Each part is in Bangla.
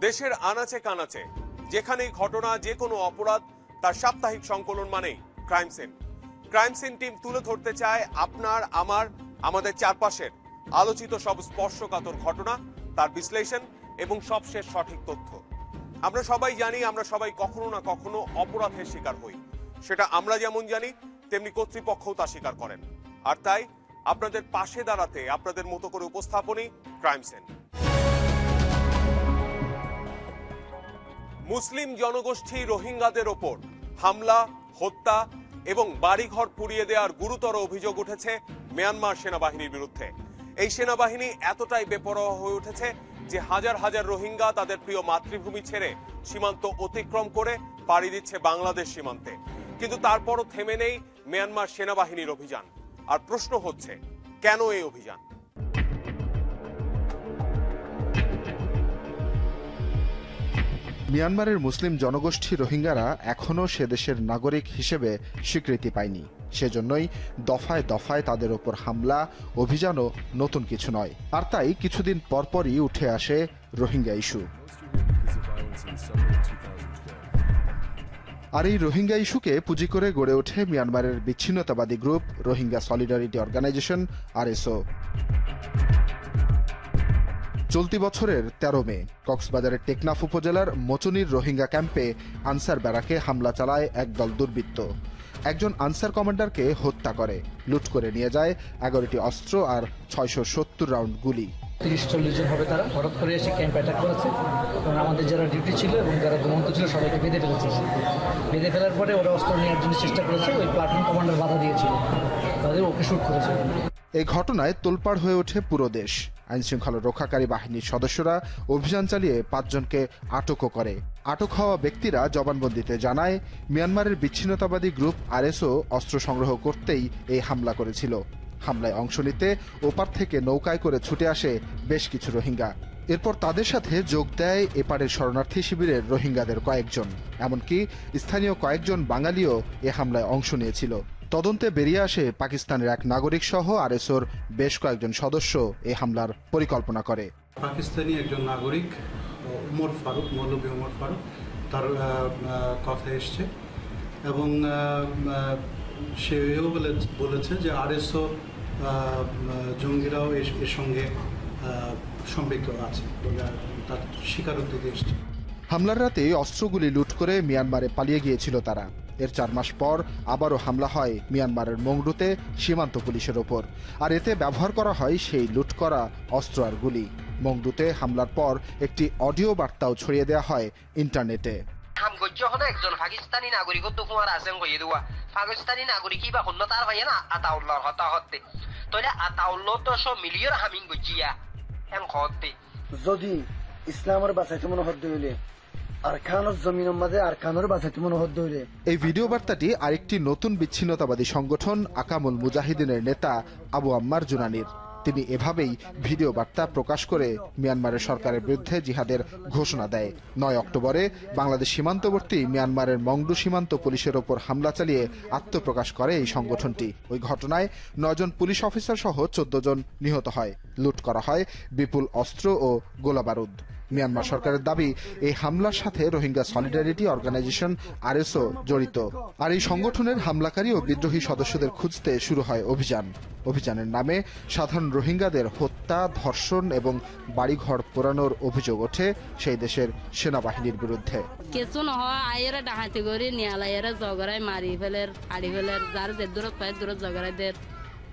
দেশের আনাচে কানাচে, যেখানেই ঘটনা যে কোনো অপরাধ, তার সাপ্তাহিক সংকলন মানেই crime scene crime scene team তুলে ধরতে চায় আপনার, আমার, আমাদের চারপাশের আলোচিত সব স্পর্শকাতর ঘটনা, তার বিশ্লেষণ এবং সবশেষ সঠিক তথ্য। আমরা সবাই জানি, আমরা সবাই কখনো না কখনো অপরাধের শিকার হই। সেটা আমরা যেমন জানি, তেমনি কর্তৃপক্ষও তা স্বীকার করেন। আর তাই, আপনাদের পাশে দাঁড়াতে, আপনাদের মতো করে উপস্থাপনই ক্রাইম সেন মুসলিম জনগোষ্ঠী রোহিঙ্গাদের ওপর হামলা, হত্যা এবং বাড়িঘর পুড়িয়ে দেওয়ার গুরুতর অভিযোগ উঠেছে মিয়ানমার সেনাবাহিনীর বিরুদ্ধে। এই সেনাবাহিনী এতটাই বেপরোয়া হয়ে উঠেছে যে হাজার হাজার রোহিঙ্গা তাদের প্রিয় মাতৃভূমি ছেড়ে সীমান্ত অতিক্রম করে পাড়ি দিচ্ছে বাংলাদেশ সীমান্তে। কিন্তু তারপরও থেমে নেই মিয়ানমার সেনাবাহিনীর অভিযান। আর প্রশ্ন হচ্ছে, কেন এই অভিযান? মিয়ানমারের মুসলিম জনগোষ্ঠী রোহিঙ্গারা এখনও সে দেশের নাগরিক হিসেবে স্বীকৃতি পায়নি। সেজন্যই দফায় দফায় তাদের ওপর হামলা, অভিযানও নতুন কিছু নয়। আর তাই কিছুদিন পরপরই উঠে আসে রোহিঙ্গা ইস্যু। আর এই রোহিঙ্গা ইস্যুকে পুঁজি করে গড়ে ওঠে মিয়ানমারের বিচ্ছিন্নতাবাদী group Rohingya solidarity organisation RSO চলতি বছরের ১৩ মে, কক্সবাজারের টেকনাফ উপজেলার মচুনির রোহিঙ্গা ক্যাম্পে আনসার ব্যারাকে হামলা চালায় একদল দুর্বৃত্ত। একজন আনসার কমান্ডারকে হত্যা করে, লুট করে নিয়ে যায় এগারোটি অস্ত্র আর ছয়শো সত্তর রাউন্ড গুলি। তিরিশ চল্লিশ জন হবে তারা। হঠাৎ করে এসে ক্যাম্প অ্যাটাক করেছে। এবং আমাদের যারা ডিউটি ছিল এবং যারা ঘুমন্ত ছিল, সবাইকে বেঁধে ফেলেছে বেঁধে ফেলার পরে ওরা অস্ত্র নেওয়ার জন্য চেষ্টা করেছে। ওই প্লাটুন কমান্ডার বাধা দিয়েছিল। তাদের ওকে শ্যুট করেছে। এই ঘটনায় তোলপাড় হয়ে ওঠে পুরো দেশ। আইনশৃঙ্খলা রক্ষাকারী বাহিনীর সদস্যরা অভিযান চালিয়ে পাঁচজনকে আটকও করে। আটক হওয়া ব্যক্তিরা জবানবন্দিতে জানায়, মিয়ানমারের বিচ্ছিন্নতাবাদী গ্রুপ আরএসও অস্ত্র সংগ্রহ করতেই এই হামলা করেছিল। হামলায় অংশ নিতে ওপার থেকে নৌকায় করে ছুটে আসে বেশ কিছু রোহিঙ্গা। এরপর তাদের সাথে যোগ দেয় এপারের শরণার্থী শিবিরের রোহিঙ্গাদের কয়েকজন। এমনকি স্থানীয় কয়েকজন বাঙালিও এ হামলায় অংশ নিয়েছিল। তদন্তে বেরিয়ে আসে পাকিস্তানের এক নাগরিক সহ আরএসওর বেশ কয়েকজন সদস্য এই হামলার পরিকল্পনা করে। পাকিস্তানি একজন নাগরিক উমর ফারুক মৌলভী উমর ফারুক তার কথা এসছে এবং সে এও বলে বলেছে যে আরএসও জঙ্গিরাও এর সঙ্গে সম্পৃক্ত আছে তার স্বীকারোক্তি এসছে। হামলার রাতে অস্ত্রগুলি লুট করে মিয়ানমারে পালিয়ে গিয়েছিল তারা। এর চার মাস পর আবারও হামলা হয় মিয়ানমারের মংডুতে সীমান্ত পুলিশের ওপর। আর এতে ব্যবহার করা হয় সেই লুট করা অস্ত্র আর গুলি। মংডুতে হামলার পর একটি অডিও বার্তাও ছড়িয়ে দেওয়া হয় ইন্টারনেটে। হাম গজ্য একজন পাকিস্তানি নাগরিকত্ব কুমার আছেন কইয়ে দেওয়া পাকিস্তানি নাগরিক বা হন্য তার হয় না? আতাউল্লাহর হতা হতে তাহলে আতাউল্লাহ তো সব মিলিয়র হামিং গজ্জিয়া। এম হতে যদি ইসলামের বাঁচাইতে মনে হদ্দ হইলে এই ভিডিও বার্তাটি আরেকটি নতুন বিচ্ছিন্নতাবাদী সংগঠন আকামুল মুজাহিদিনের নেতা আবু আম্মার জুনানির। তিনি এভাবেই ভিডিও বার্তা প্রকাশ করে মিয়ানমারের সরকারের বিরুদ্ধে জিহাদের ঘোষণা দেয়। নয় অক্টোবরে বাংলাদেশ সীমান্তবর্তী মিয়ানমারের মংডু সীমান্ত পুলিশের ওপর হামলা চালিয়ে আত্মপ্রকাশ করে এই সংগঠনটি। ওই ঘটনায় নয়জন পুলিশ অফিসার সহ চোদ্দ জন নিহত হয়। লুট করা হয় বিপুল অস্ত্র ও গোলাবারুদ। মিয়ানমার সরকারের দাবি, এই হামলার সাথে রোহিঙ্গা সলিডারিটি অর্গানাইজেশন আরএসও জড়িত। আর এই সংগঠনের হামলাকারী ও বিদ্রোহী সদস্যদের খুঁজতে শুরু হয় অভিযান। অভিযানের নামে সাধারণ রোহিঙ্গাদের হত্যা, ধর্ষণ এবং বাড়িঘর পোড়ানোর অভিযোগ ওঠে সেই দেশের সেনাবাহিনীর বিরুদ্ধে। কিছু নহয়, আইয়েরা ডাহাতি করে, নিয়ালা এরা মারি ফেলের, হাড়ি ফেলের, যার যে দূরত পায় দূরত জগরাই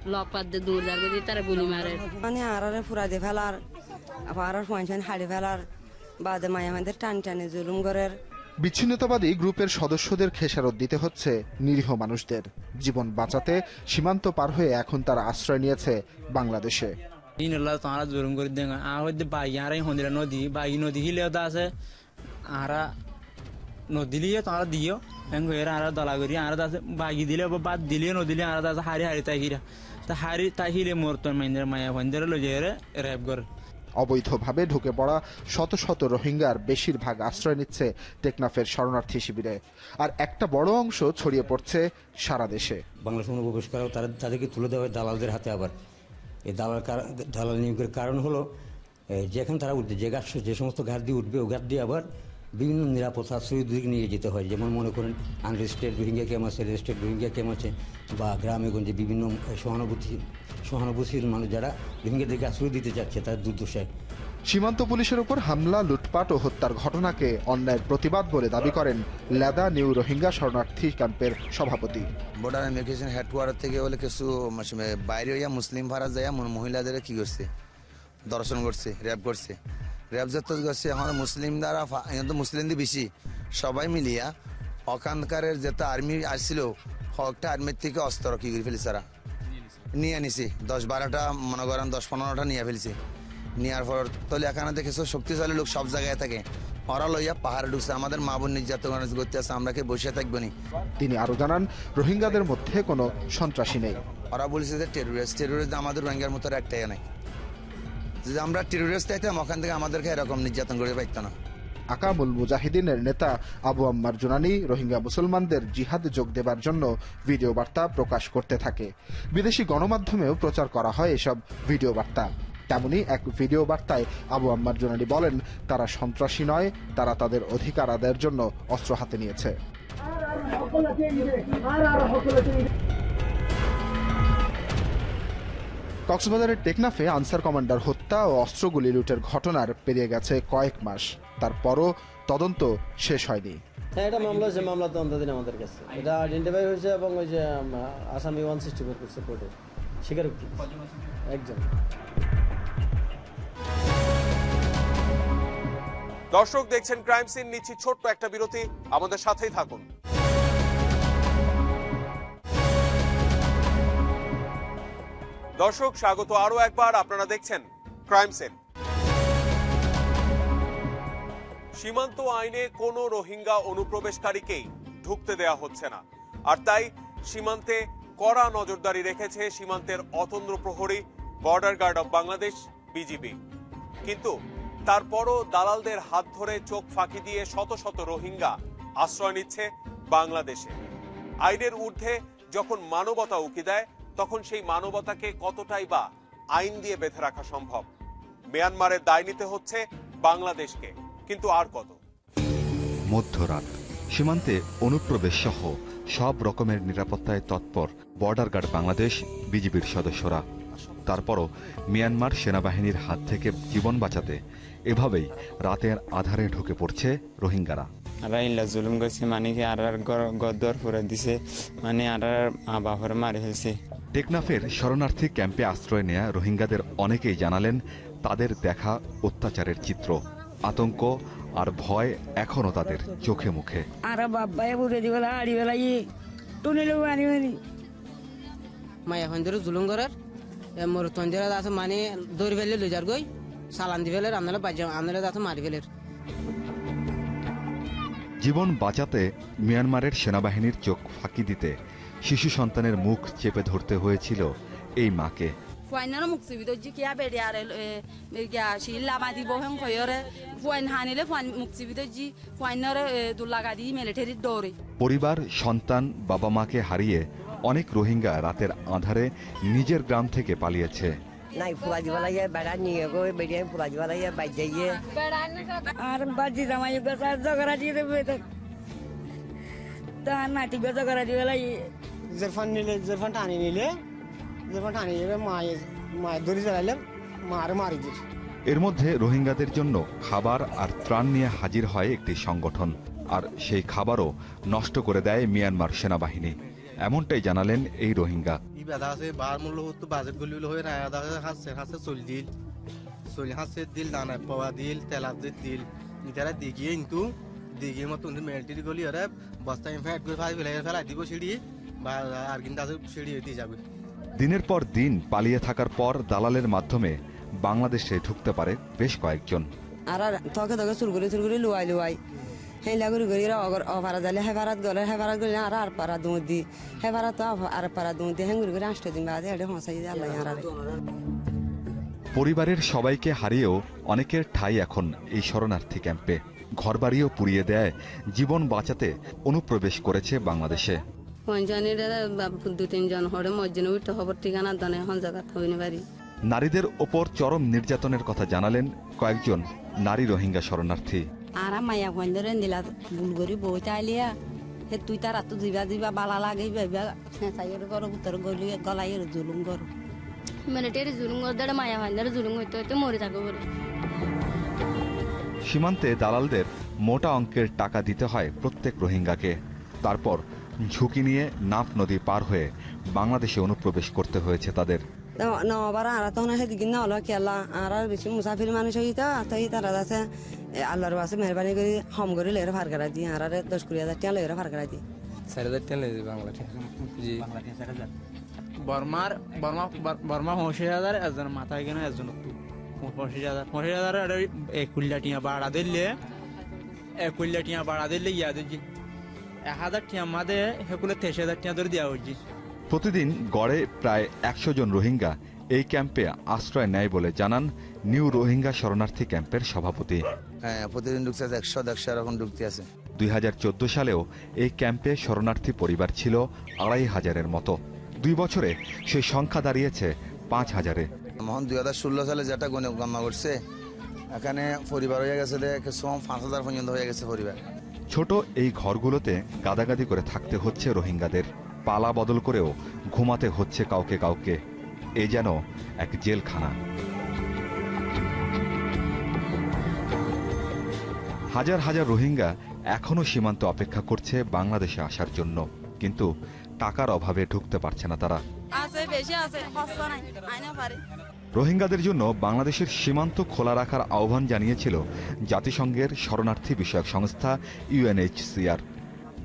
দিয়ে দূর যার করে তারা গুলি মারে। মানে ফুরাতে ফেলার হাড়ি বাদে মায়া আমাদের টান টানে জুলুম করার বিচ্ছিন্নতাবাদী গ্রুপের সদস্যদের খেসারত দিতে হচ্ছে নিরীহ মানুষদের। জীবন বাঁচাতে সীমান্ত পার হয়ে এখন তারা আশ্রয় নিয়েছে বাংলাদেশে। ইনলা তারা জুরুম করে দেন। আর বাই আর হন্দিরা নদী বাই নদী হিলে দা আছে। আরা নদী লিয়ে তারা দিও। এং হইরা আর দলা করি আর আছে বাগি দিলে বা বাদ দিলে নদী লিয়ে আর আছে হারি হারি তাইকিরা তা হারি তাই হিলে মরতন মাইন্দের মায়া হন্দিরা লজে র্যাপ করে। অবৈধভাবে ঢুকে পড়া শত শত রোহিঙ্গার বেশিরভাগ আশ্রয় নিচ্ছে টেকনাফের শরণার্থী শিবিরে। আর একটা বড় অংশ ছড়িয়ে পড়ছে সারা দেশে। বাংলাদেশ অনুপ্রবেশ করা তারা তাদেরকে তুলে দেওয়া হয় দালালদের হাতে আবার। এই দালাল দালাল নিয়োগের কারণ হলো যেখানে তারা উঠবে যে ঘাট যে সমস্ত ঘাট দিয়ে উঠবে ও ঘাট দিয়ে আবার বিভিন্ন নিরাপদ আশ্রয় দিকে নিয়ে যেতে হয়। যেমন মনে করেন আনরেজিস্টার্ড রোহিঙ্গা ক্যাম্প আছে রেজিস্টার্ড রোহিঙ্গা ক্যাম্প আছে বা গ্রামে গঞ্জে বিভিন্ন সহানুভূতি সহানুভূতির মানুষ যারা রোহিঙ্গাদেরকে আশ্রয় দিতে চাচ্ছে তার দুর্দশায়। সীমান্ত পুলিশের উপর হামলা লুটপাট ও হত্যার ঘটনাকে অন্যায়ের প্রতিবাদ বলে দাবি করেন লেদা নিউ রোহিঙ্গা শরণার্থী ক্যাম্পের সভাপতি। বর্ডার ইমিগ্রেশন হেডকোয়ার্টার থেকে বলে কিছু বাইরে হইয়া মুসলিম ভাড়া যায় মহিলাদের কি করছে? দর্শন করছে র্যাপ করছে। যত করছে। এখন মুসলিম দ্বারা তো মুসলিমদের বেশি। সবাই মিলিয়া ওখানকারের যেটা আর্মি আসছিল একটা আর্মির থেকে অস্ত্র কি করে ফেলিস তারা? নিয়ে নিছি দশ বারোটা মনে করেন দশ পনেরোটা নিয়ে ফেলছি। নেওয়ার পর তলে এখানে দেখেছ শক্তিশালী লোক সব জায়গায় থাকে। ওরা লইয়া পাহাড়ে ঢুকছে। আমাদের মা বোন নির্যাতন করতে আছে আমরা কি বসে থাকব নি। তিনি আরও জানান রোহিঙ্গাদের মধ্যে কোনো সন্ত্রাসী নেই। ওরা বলছে যে টেরোরিস্ট টেরোরিস্ট আমাদের রোহিঙ্গার মতো একটাই নাই। যদি আমরা টেরোরিস্ট চাইতাম ওখান থেকে আমাদেরকে এরকম নির্যাতন করে পাইতো না। আকামুল মুজাহিদিনের নেতা আবু আম্মার জুনানি রোহিঙ্গা মুসলমানদের জিহাদে যোগ দেবার জন্য ভিডিও বার্তা প্রকাশ করতে থাকে। বিদেশি গণমাধ্যমেও প্রচার করা হয় এসব ভিডিও বার্তা। তেমনি এক ভিডিও বার্তায় আবু আম্মার জুনানি বলেন তারা সন্ত্রাসী নয় তারা তাদের অধিকার আদায়ের জন্য অস্ত্র হাতে নিয়েছে। কক্সবাজারের টেকনাফে আনসার কমান্ডার হত্যা ও অস্ত্রগুলি লুটের ঘটনার পেরিয়ে গেছে কয়েক মাস। তারপরও তদন্ত শেষ হয়নি। হ্যাঁ এটা মামলা হয়েছে মামলা তদন্তাধীন আমাদের কাছে। এটা আইডেন্টিফাই হয়েছে এবং ওই যে আসামি ওয়ান সিক্সটি ফোর করছে কোর্টে স্বীকারোক্তি। একজন দর্শক দেখছেন ক্রাইম সিন নিচ্ছি ছোট্ট একটা বিরতি। আমাদের সাথেই থাকুন। দর্শক, স্বাগত আরও একবার। আপনারা দেখছেন ক্রাইম সিন সীমান্ত আইনে কোনো রোহিঙ্গা অনুপ্রবেশকারীকেই ঢুকতে দেয়া হচ্ছে না। আর তাই সীমান্তে কড়া নজরদারি রেখেছে সীমান্তের অতন্দ্র প্রহরী border guard of Bangladesh BGB কিন্তু তারপরও দালালদের হাত ধরে চোখ ফাঁকি দিয়ে শত শত রোহিঙ্গা আশ্রয় নিচ্ছে বাংলাদেশে। আইনের ঊর্ধ্বে যখন মানবতা উকি দেয় তখন সেই মানবতাকে কতটাই বা আইন দিয়ে বেঁধে রাখা সম্ভব? মিয়ানমারের দায় নিতে হচ্ছে বাংলাদেশকে কিন্তু আর কত? মধ্যরাত সীমান্তে অনুপ্রবেশ সহ সব রকমের নিরাপত্তায় তৎপর বর্ডার গার্ড বাংলাদেশ বিজিবির সদস্যরা। তারপরও মিয়ানমার সেনাবাহিনীর হাত থেকে জীবন বাঁচাতে এভাবেই রাতের আধারে ঢুকে পড়ছে রোহিঙ্গারা। আর জুলুম করছে মানে কি আর গদ্দর ফুরে দিছে মানে আর মা বাপরে মারি ফেলছে। টেকনাফের শরণার্থী ক্যাম্পে আশ্রয় নেয়া রোহিঙ্গাদের অনেকেই জানালেন তাদের দেখা অত্যাচারের চিত্র আতঙ্ক আর ভয় এখনও তাদের চোখে মুখে। আর এখন ধরে জুলুম করার। মোর তঞ্জরা আছে মানে দৌড় ফেলে লই যার গই সালান দি ফেলে আনলে বাজে আনলে দাঁত মারি ফেলের জীবন বাঁচাতে মিয়ানমারের সেনাবাহিনীর চোখ ফাঁকি দিতে শিশু সন্তানের মুখ চেপে ধরতে হয়েছিল এই মাকে। কিয়া খয়ৰে ফুৱাইন হানিলে মিলিটারির দৌড়ে পরিবার সন্তান বাবা মাকে হারিয়ে অনেক রোহিঙ্গা রাতের আধারে নিজের গ্রাম থেকে পালিয়েছে। নাই বেড়া নিয়ে গো বেড়িয়ে আর বাজি জামাই গো সার জগরা দিয়ে দেবে তো। তার নাতি গো জগরা দিবা লাগে। জেরফান নিলে জেরফান টানি নিলে জেরফান টানি যাবে মায়ে মায়ের দড়ি চালাইলে মারে মারি দিল এর মধ্যে রোহিঙ্গাদের জন্য খাবার আর ত্রাণ নিয়ে হাজির হয় একটি সংগঠন আর সেই খাবারও নষ্ট করে দেয় মিয়ানমার সেনাবাহিনী। এমনটাই জানালেন এই রোহিঙ্গা। ই বাধা আছে বার মূল্য হতো বাজেট গলি হয়ে না আদা হাসছে হাসছে চল দিল চল হাসছে দিল দানা পাওয়া দিল তেলা দিল। ইতারা দিগিয়ে কিন্তু দিগিয়ে মতো মেলটির গলি ওরা বস্তা ফ্যাট করে ফাই ফেলে ফেলা দিব সিঁড়ি। বা আর কিন্তু আছে সিঁড়ি দিয়ে যাবে। দিনের পর দিন পালিয়ে থাকার পর দালালের মাধ্যমে বাংলাদেশে ঢুকতে পারে বেশ কয়েকজন। আর আর তকে তকে চুরগুলি চুরগুলি লুয়াই লুয়াই। হেলা গুড়ি গুড়ি অগর অপারা যালে হেফারাত গলে হেফারাত গলে আর আর পারা দুঁ। দি হেফারাত তো আর পারা দুঁ দি হেঙ্গুরি করে আষ্ট দিন বাদে এটা হসাই দিয়ে আল্লাহ আর পরিবারের সবাইকে হারিয়েও অনেকের ঠাই এখন এই শরণার্থী ক্যাম্পে। ঘরবাড়িও পুড়িয়ে দেয় জীবন বাঁচাতে অনুপ্রবেশ করেছে বাংলাদেশে। পঞ্চানির দু তিনজন হরে মজ্জিনে উঠতে খবর ঠিকানা দানে এখন জায়গা হইনি বাড়ি। নারীদের ওপর চরম নির্যাতনের কথা জানালেন কয়েকজন নারী রোহিঙ্গা শরণার্থী। আর মায়া কইন্দরে দিলা ভুল করি বইতে আইলিয়া হে তুই তার আত্ম দিবা দিবা বালা লাগে উত্তর গলি গলাইয়ের জুলুম জুলুম করে মায়া জুলুম হইতে হইতে মরে থাকো বলে। সীমান্তে দালালদের মোটা অঙ্কের টাকা দিতে হয় প্রত্যেক রোহিঙ্গাকে। তারপর ঝুঁকি নিয়ে নাফ নদী পার হয়ে বাংলাদেশে অনুপ্রবেশ করতে হয়েছে তাদের। নবার আর তখন সেদিকে না হলো আর বেশি মুসাফির মানুষ হইতা তাই তারা আছে আল্লাহর বাসে মেহরবানি করে হম করে লেরে ফার করা আর দশ কুড়ি হাজার টাকা লেরে ফার করা দিয়ে চার হাজার টাকা লেগে বাংলা জি। বর্মার বর্মা বর্মা পঁচিশ হাজার একজন মাথায় কেন একজন পঁচিশ হাজার? পঁচিশ হাজার এক কুল্লা টিয়া বাড়া দিলে এক কুল্লা টিয়া বাড়া দিলে ইয়া দিচ্ছি হাজার টিয়া মাদে সেগুলো তেইশ হাজার টিয়া ধরে দেওয়া হচ্ছে প্রতিদিন গড়ে প্রায় একশো জন রোহিঙ্গা এই ক্যাম্পে আশ্রয় নেয় বলে জানান নিউ রোহিঙ্গা শরণার্থী ক্যাম্পের সভাপতি। হ্যাঁ প্রতিদিন ঢুকছে একশো একশো এরকম ঢুকতে আছে। দুই হাজার চোদ্দ সালেও এই ক্যাম্পে শরণার্থী পরিবার ছিল আড়াই হাজারের মতো। দুই বছরে সেই সংখ্যা দাঁড়িয়েছে পাঁচ হাজারে। মহন দুই হাজার ষোলো সালে যেটা গণে গণনা করছে এখানে পরিবার হয়ে গেছে পাঁচ হাজার পর্যন্ত হয়ে গেছে পরিবার। ছোট এই ঘরগুলোতে গাদাগাদি করে থাকতে হচ্ছে রোহিঙ্গাদের, পালা বদল করেও ঘুমাতে হচ্ছে কাউকে কাউকে। এ যেন এক জেলখানা। হাজার হাজার রোহিঙ্গা এখনও সীমান্ত অপেক্ষা করছে বাংলাদেশে আসার জন্য, কিন্তু টাকার অভাবে ঢুকতে পারছে না তারা। রোহিঙ্গাদের জন্য বাংলাদেশের সীমান্ত খোলা রাখার আহ্বান জানিয়েছিল জাতিসংঘের শরণার্থী বিষয়ক সংস্থা ইউএনএইচসিআর।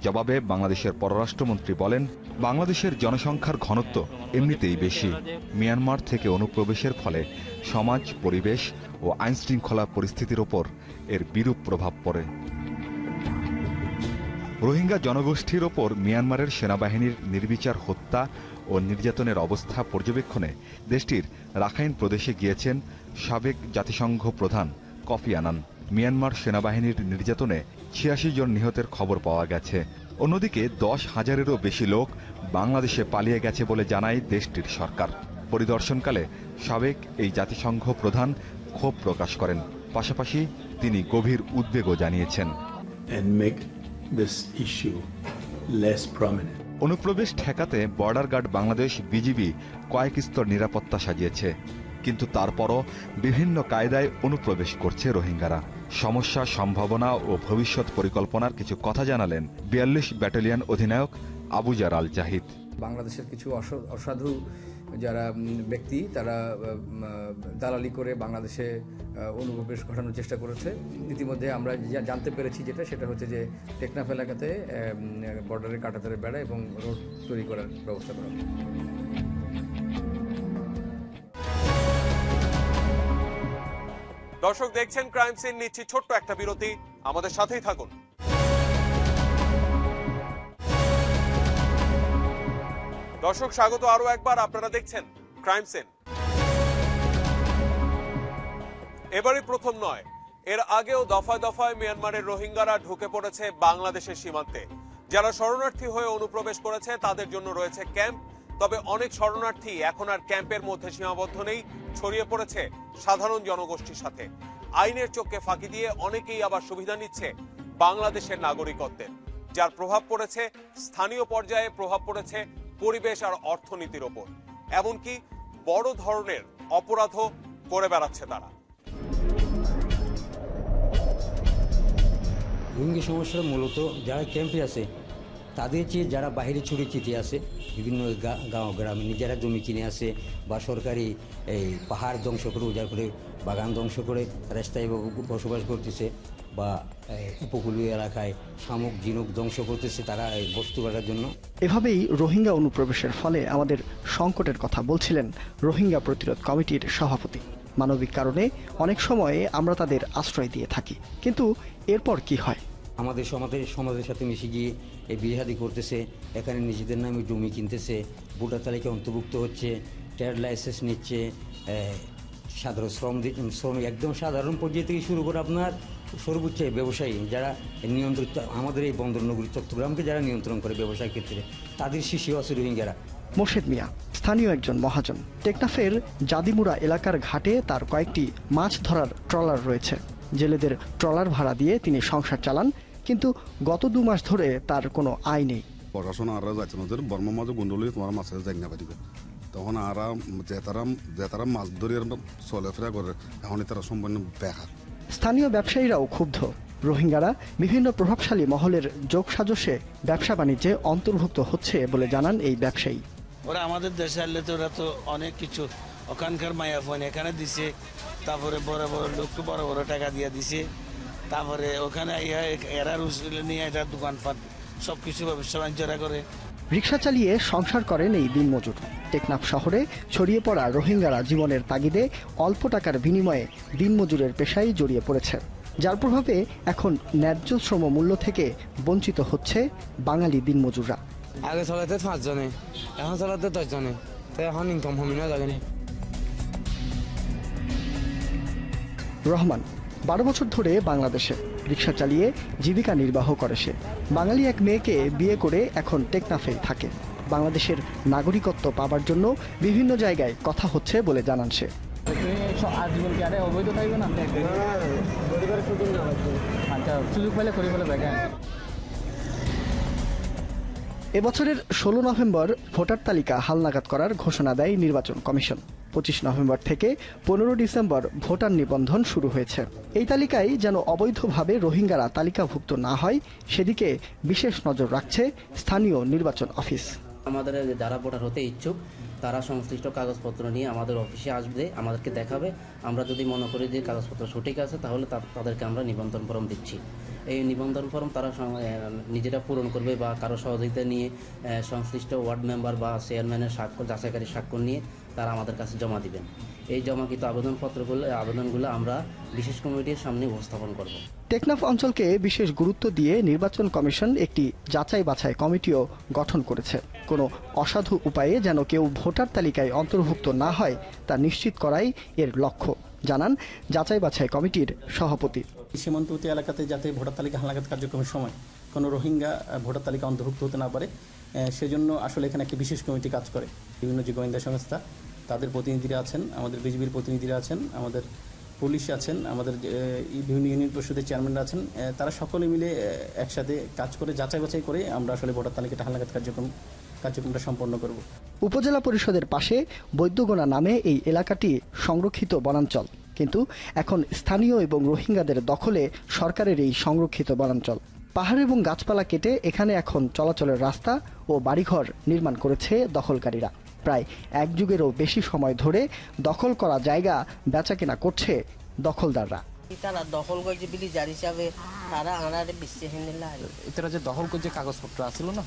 জবাবে বাংলাদেশের পররাষ্ট্রমন্ত্রী বলেন, বাংলাদেশের জনসংখ্যার ঘনত্ব এমনিতেই বেশি। মিয়ানমার থেকে অনুপ্রবেশের ফলে সমাজ, পরিবেশ ও আইনশৃঙ্খলা পরিস্থিতির ওপর এর বিরূপ প্রভাব পড়ে। রোহিঙ্গা জনগোষ্ঠীর ওপর মিয়ানমারের সেনাবাহিনীর নির্বিচার হত্যা ও নির্যাতনের অবস্থা পর্যবেক্ষণে দেশটির রাখাইন প্রদেশে গিয়েছেন সাবেক জাতিসংঘ প্রধান কফি আনান। মিয়ানমার সেনাবাহিনীর নির্যাতনে ছিয়াশি জন নিহতের খবর পাওয়া গেছে। অন্যদিকে দশ হাজারেরও বেশি লোক বাংলাদেশে পালিয়ে গেছে বলে জানায় দেশটির সরকার। পরিদর্শনকালে সাবেক এই জাতিসংঘ প্রধান ক্ষোভ প্রকাশ করেন। পাশাপাশি তিনি গভীর উদ্বেগও জানিয়েছেন। And make this issue less prominent. অনুপ্রবেশ ঠেকাতে বর্ডার গার্ড বাংলাদেশ বিজিবি কয়েক স্তর নিরাপত্তা সাজিয়েছে। কিন্তু তারপরও বিভিন্ন কায়দায় অনুপ্রবেশ করছে রোহিঙ্গারা। সমস্যা, সম্ভাবনা ও ভবিষ্যৎ পরিকল্পনার কিছু কথা জানালেন বিয়াল্লিশ ব্যাটালিয়ন অধিনায়ক আবুজার আল জাহিদ। বাংলাদেশের কিছু অস- অসাধু যারা ব্যক্তি, তারা দালালি করে বাংলাদেশে অনুপ্রবেশ ঘটানোর চেষ্টা করেছে। ইতিমধ্যে আমরা জানতে পেরেছি যেটা, সেটা হচ্ছে যে টেকনাফ এলাকাতে বর্ডারে কাটাতারের বেড়া এবং রোড তৈরি করার ব্যবস্থা করা দর্শক দেখছেন ক্রাইম সিন, নিচ্ছি ছোট্ট একটা বিরতি। আমাদের সাথেই থাকুন। দর্শক, স্বাগত আরও একবার। আপনারা দেখছেন ক্রাইম সিন এবারই প্রথম নয়। এর আগেও দফায় দফায় মিয়ানমারের রোহিঙ্গারা ঢুকে পড়েছে বাংলাদেশের সীমান্তে। যারা শরণার্থী হয়ে অনুপ্রবেশ করেছে, তাদের জন্য রয়েছে ক্যাম্প। তবে অনেক শরণার্থী এখন আর ক্যাম্পের মধ্যে সীমাবদ্ধ নেই, ছড়িয়ে পড়েছে সাধারণ জনগোষ্ঠীর সাথে। আইনের চোখকে ফাঁকি দিয়ে অনেকেই আবার সুবিধা নিচ্ছে বাংলাদেশের নাগরিকত্বের। যার প্রভাব পড়েছে, স্থানীয় পর্যায়ে প্রভাব পড়েছে পরিবেশ আর অর্থনীতির ওপর। এমনকি বড় ধরনের অপরাধও করে বেড়াচ্ছে তারা। রোহিঙ্গা সমস্যার মূলত যারা ক্যাম্পে আছে তাদের চেয়ে যারা বাইরে ছড়িয়ে ছিটিয়ে আছে বিভিন্ন গাঁও গ্রামে নিজেরা জমি কিনে আসে বা সরকারি এই পাহাড় ধ্বংস করে উজাড় করে বাগান ধ্বংস করে রাস্তায় বসবাস করতেছে বা উপকূলীয় এলাকায় শামুক ঝিনুক ধ্বংস করতেছে তারা এই বস্তু কাটার জন্য। এভাবেই রোহিঙ্গা অনুপ্রবেশের ফলে আমাদের সংকটের কথা বলছিলেন রোহিঙ্গা প্রতিরোধ কমিটির সভাপতি। মানবিক কারণে অনেক সময়ে আমরা তাদের আশ্রয় দিয়ে থাকি কিন্তু এরপর কি হয়? আমাদের সমাজের সমাজের সাথে মিশে গিয়ে এই বিহাদি করতেছে, এখানে নিজেদের নামে জমি কিনতেছে, ভোটার তালিকায় অন্তর্ভুক্ত হচ্ছে, ট্রেড লাইসেন্স নিচ্ছে সাধারণ শ্রম শ্রমিক একদম সাধারণ পর্যায়ে থেকে শুরু করে আপনার সর্বোচ্চ ব্যবসায়ী যারা নিয়ন্ত্রিত, আমাদের এই বন্দর নগরী চট্টগ্রামকে যারা নিয়ন্ত্রণ করে ব্যবসায় ক্ষেত্রে, তাদের শিশু আছে রোহিঙ্গারা। মোর্শেদ মিয়া, স্থানীয় একজন মহাজন। টেকনাফের জাদিমুড়া এলাকার ঘাটে তার কয়েকটি মাছ ধরার ট্রলার রয়েছে। জেলেদের ট্রলার ভাড়া দিয়ে তিনি সংসার চালান কিন্তু গত দু মাস ধরে তার কোনো আয় নেই। পড়াশোনা আর যাচ্ছে না বর্ম মাঝে গুন্ডলি তোমার মাছের যাই না পারিবে তখন আর যে তারা যে তারা মাছ ধরে আর চলাফেরা করে এখন তারা সম্পূর্ণ বেকার স্থানীয় ব্যবসায়ীরাও ক্ষুব্ধ। রোহিঙ্গারা বিভিন্ন প্রভাবশালী মহলের যোগসাজশে ব্যবসা বাণিজ্যে অন্তর্ভুক্ত হচ্ছে বলে জানান এই ব্যবসায়ী। ওরা আমাদের দেশে আসলে তো ওরা তো অনেক কিছু ওখানকার মায়া ফোন এখানে দিছে তারপরে বড় বড় লোককে বড় বড় টাকা দিয়ে দিছে। তারপরে ওখানে এরা নিয়ে এটা দোকানপাট সব কিছু ব্যবসা বাণিজ্যরা করে। রিক্সা চালিয়ে সংসার করেন এই দিনমজুর। টেকনাফ শহরে ছড়িয়ে পড়া রোহিঙ্গারা জীবনের তাগিদে অল্প টাকার বিনিময়ে দিনমজুরের পেশায় জড়িয়ে পড়েছে। যার প্রভাবে এখন ন্যায্য শ্রম মূল্য থেকে বঞ্চিত হচ্ছে বাঙালি দিনমজুররা। আগে চলাতে পাঁচজনে এখন চলাতে দশজনে তো এখন ইনকাম হমি না লাগে রহমান বারো বছর ধরে বাংলাদেশে। রিক্সা চালিয়ে জীবিকা নির্বাহ করে সে। বাঙালি এক মেয়েকে বিয়ে করে এখন টেকনাফেই থাকে। বাংলাদেশের নাগরিকত্ব পাবার জন্য বিভিন্ন জায়গায় কথা হচ্ছে বলে জানান সে। এবছরের ষোলো নভেম্বর ভোটার তালিকা হালনাগাদ করার ঘোষণা দেয় নির্বাচন কমিশন। পঁচিশ নভেম্বর থেকে পনেরো ডিসেম্বর ভোটার নিবন্ধন শুরু হয়েছে। এই তালিকায় যেন অবৈধভাবে রোহিঙ্গারা তালিকাভুক্ত না হয়, সেদিকে বিশেষ নজর রাখছে স্থানীয় নির্বাচন অফিস। আমাদের যারা ভোটার হতে ইচ্ছুক, তারা সংশ্লিষ্ট কাগজপত্র নিয়ে আমাদের অফিসে আসবে, আমাদেরকে দেখাবে। আমরা যদি মনে করি যে কাগজপত্র সঠিক আছে, তাহলে তাদেরকে আমরা নিবন্ধন ফর্ম দিচ্ছি। এই নিবন্ধন ফর্ম তারা নিজেরা পূরণ করবে বা কারও সহযোগিতা নিয়ে সংশ্লিষ্ট ওয়ার্ড মেম্বার বা চেয়ারম্যানের স্বাক্ষর যাচাইকারী স্বাক্ষর নিয়ে তারা আমাদের কাছে জমা দিবেন। এই জমাকৃত আবেদনপত্রগুলো আবেদনগুলো আমরা বিশেষ কমিটির সামনে উপস্থাপন করব। টেকনাফ অঞ্চলকে বিশেষ গুরুত্ব দিয়ে নির্বাচন কমিশন একটি যাচাই বাছাই কমিটিও গঠন করেছে। কোনো অসাধু উপায়ে যেন কেউ ভোটার তালিকায় অন্তর্ভুক্ত না হয় তা নিশ্চিত করাই এর লক্ষ্য জানান যাচাই বাছাই কমিটির সভাপতি। সীমান্তবর্তী এলাকাতে যাতে ভোটার তালিকা হালনাগাদ কার্যক্রমের সময় কোনো রোহিঙ্গা ভোটার তালিকা অন্তর্ভুক্ত হতে না পারে সেজন্য আসলে এখানে একটি বিশেষ কমিটি কাজ করে। বিভিন্ন যে গোয়েন্দা সংস্থা, তাদের প্রতিনিধিরা আছেন, আমাদের বিজিবির প্রতিনিধিরা আছেন, আমাদের পুলিশ আছেন, আমাদের বিভিন্ন ইউনিয়ন পরিষদের চেয়ারম্যানরা আছেন তারা সকলে মিলে একসাথে কাজ করে, যাচাই বাছাই করে আমরা আসলে ভোটার তালিকাটা হালনাগাদ কার্যক্রম, কার্যক্রমটা সম্পন্ন করব। উপজেলা পরিষদের পাশে বৈদ্যগোনা নামে এই এলাকাটি সংরক্ষিত বনাঞ্চল। কিন্তু এখন স্থানীয় এবং রোহিঙ্গাদের দখলে সরকারের এই সংরক্ষিত বনাঞ্চল। পাহাড় এবং গাছপালা কেটে এখানে এখন চলাচলের রাস্তা ও বাড়িঘর নির্মাণ করেছে দখলকারীরা। প্রায় এক যুগেরও বেশি সময় ধরে দখল করা জায়গা বেচাকেনা করছে দখলদাররা। তারা দখল করছে বিলি যার হিসাবে তারা আনার বিশ্বাস এটারা যে দখল করছে কাগজপত্র আসছিল না?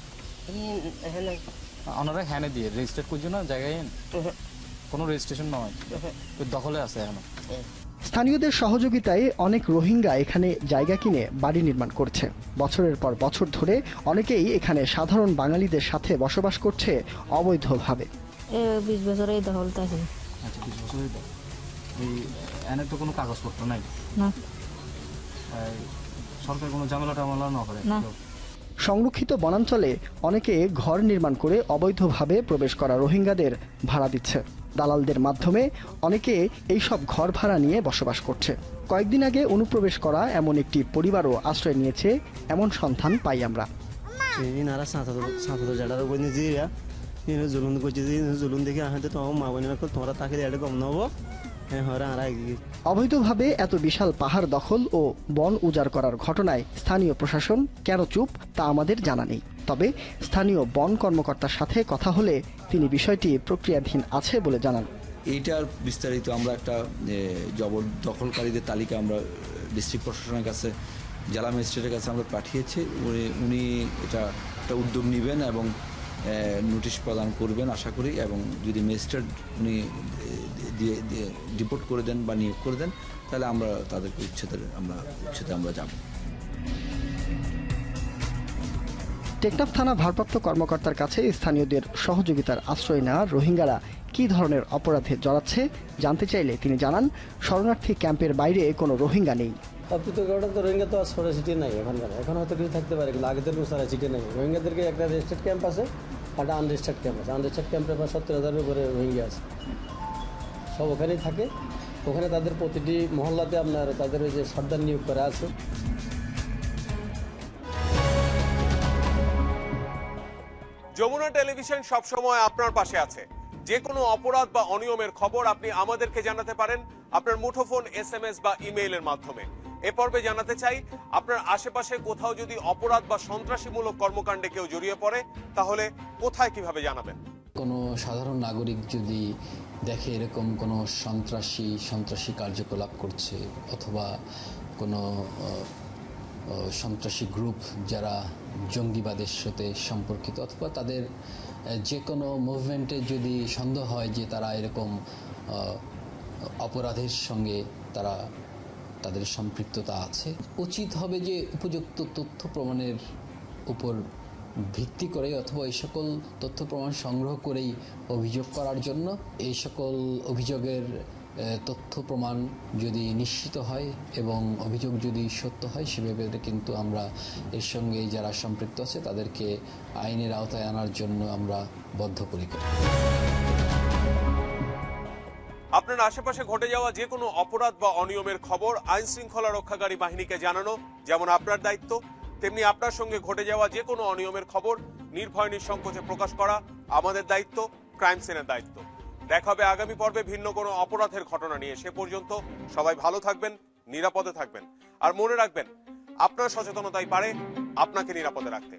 ওনারা হ্যানে দিয়ে রেজিস্টার করছে না জায়গায়? কোনো রেজিস্ট্রেশন নয়। দখলে আছে এখনও? স্থানীয়দের সহযোগিতায় অনেক রোহিঙ্গা এখানে জায়গা কিনে বাড়ি নির্মাণ করছে। বছরের পর বছর ধরে অনেকেই এখানে সাধারণ বাঙালিদের সাথে বসবাস করছে অবৈধভাবে। বিশ বছর আচ্ছা বিশ বছরই তো। তো কোনো কাগজপত্র নাই? না। সরকার কোনো ঝামেলা টামেলা না করে? সংরক্ষিত বনাঞ্চলে অনেকে ঘর নির্মাণ করে অবৈধভাবে প্রবেশ করা রোহিঙ্গাদের ভাড়া দিচ্ছে। দালালদের মাধ্যমে অনেকে এইসব ঘর ভাড়া নিয়ে বসবাস করছে। কয়েকদিন আগে অনুপ্রবেশ করা এমন একটি পরিবারও আশ্রয় নিয়েছে এমন সন্ধান পাই আমরা। জুলুন দেখে আহাতে তোমার মা বোনেরা তোমরা তাকে এটা কম নেব হ্যাঁ এগিয়ে অবৈধভাবে এত বিশাল পাহাড় দখল ও বন উজাড় করার ঘটনায় স্থানীয় প্রশাসন কেন চুপ তা আমাদের জানা নেই। তবে স্থানীয় বন কর্মকর্তার সাথে কথা হলে তিনি বিষয়টি প্রক্রিয়াধীন আছে বলে জানান। এইটার বিস্তারিত আমরা একটা জবরদখলকারীদের তালিকা আমরা ডিস্ট্রিক্ট প্রশাসনের কাছে, জেলা ম্যাজিস্ট্রেটের কাছে আমরা পাঠিয়েছি। উনি এটা একটা উদ্যোগ নেবেন এবং নোটিশ প্রদান করবেন আশা করি এবং যদি ম্যাজিস্ট্রেট উনি দিয়ে, রিপোর্ট করে দেন বা নিয়োগ করে দেন, তাহলে আমরা তাদেরকে উচ্ছেদের, আমরা উচ্ছেদে আমরা যাব। টেকনাফ থানা ভারপ্রাপ্ত কর্মকর্তার কাছে স্থানীয়দের সহযোগিতার আশ্রয় নেওয়া রোহিঙ্গারা কী ধরনের অপরাধে জড়াচ্ছে জানতে চাইলে তিনি জানান, শরণার্থী ক্যাম্পের বাইরে কোনো রোহিঙ্গা নেই। আপনি তো তো রোহিঙ্গা তো আর সরে সিটি নাই এখানকার। এখন হয়তো কিছু থাকতে পারে, কিন্তু আগেদের কোনো সারা সিটি নাই। রোহিঙ্গাদেরকে একটা রেজিস্টার্ড ক্যাম্প আছে, একটা আনরেজিস্টার্ড ক্যাম্প আছে। আনরেজিস্টার্ড ক্যাম্পে প্রায় সত্তর হাজারের উপরে রোহিঙ্গা আছে। সব ওখানেই থাকে। ওখানে তাদের প্রতিটি মহল্লাতে আপনার তাদের ওই যে সর্দার নিয়োগ করা আছে। যমুনা টেলিভিশন সবসময় আপনার পাশে আছে। যে কোনো অপরাধ বা অনিয়মের খবর আপনি আমাদেরকে জানাতে পারেন আপনার মুঠোফোন এস এম এস বা ইমেইলের মাধ্যমে। এ পর্বে জানাতে চাই, আপনার আশেপাশে কোথাও যদি অপরাধ বা সন্ত্রাসীমূলক কর্মকাণ্ডে কেউ জড়িয়ে পড়ে, তাহলে কোথায় কীভাবে জানাবেন? কোনো সাধারণ নাগরিক যদি দেখে এরকম কোনো সন্ত্রাসী সন্ত্রাসী কার্যকলাপ করছে, অথবা কোনো সন্ত্রাসী গ্রুপ যারা জঙ্গিবাদের সাথে সম্পর্কিত, অথবা তাদের যে কোনো মুভমেন্টে যদি সন্দেহ হয় যে তারা এরকম অপরাধের সঙ্গে তারা, তাদের সম্পৃক্ততা আছে, উচিত হবে যে উপযুক্ত তথ্য প্রমাণের উপর ভিত্তি করে অথবা এই সকল তথ্য প্রমাণ সংগ্রহ করেই অভিযোগ করার জন্য, এই সকল অভিযোগের তথ্য প্রমাণ যদি নিশ্চিত হয় এবং অভিযোগ যদি সত্য হয় সেভাবে কিন্তু আমরা এর সঙ্গে যারা সম্পৃক্ত আছে, তাদেরকে আইনের আওতায় আনার জন্য আমরা বদ্ধ বদ্ধপরিকর। আপনার আশেপাশে ঘটে যাওয়া যে কোনো অপরাধ বা অনিয়মের খবর আইন শৃঙ্খলা রক্ষাকারী বাহিনীকে জানানো, যেমন আপনার দায়িত্ব, তেমনি আপনার সঙ্গে ঘটে যাওয়া যে কোনো অনিয়মের খবর, নির্ভয় নিঃসংকোচে প্রকাশ করা আমাদের দায়িত্ব, ক্রাইম সিনের দায়িত্ব। দেখা হবে আগামী পর্বে ভিন্ন কোনো অপরাধের ঘটনা নিয়ে। সে পর্যন্ত সবাই ভালো থাকবেন, নিরাপদে থাকবেন। আর মনে রাখবেন, আপনার সচেতনতাই পারে, আপনাকে নিরাপদে রাখতে।